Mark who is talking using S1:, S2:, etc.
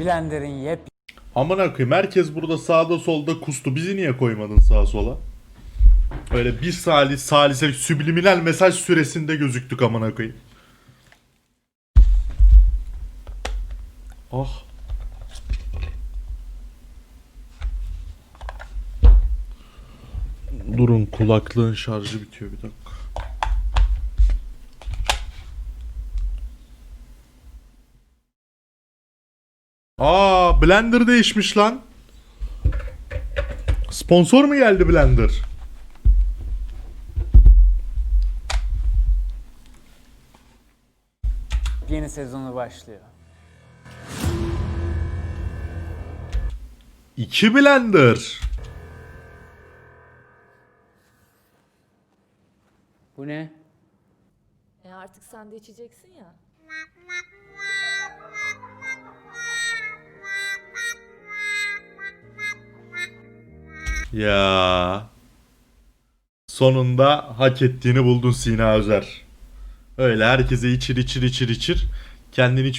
S1: Blender'in yep
S2: Amına koyayım herkes burada sağda solda kustu. Bizi niye koymadın sağa sola? Öyle bir salis salise subliminal mesaj süresinde gözüktük amına koyayım. Ah. Durun kulaklığın şarjı bitiyor bir dakika. Aa Blender değişmiş lan. Sponsor mu geldi Blender?
S1: yeni sezonu başlıyor.
S2: İki Blender.
S1: Bu ne?
S3: E artık sen de içeceksin ya.
S2: Ya. Sonunda hak ettiğini buldun Sina Özer. Öyle herkese içir içir içir içir. Kendini hiç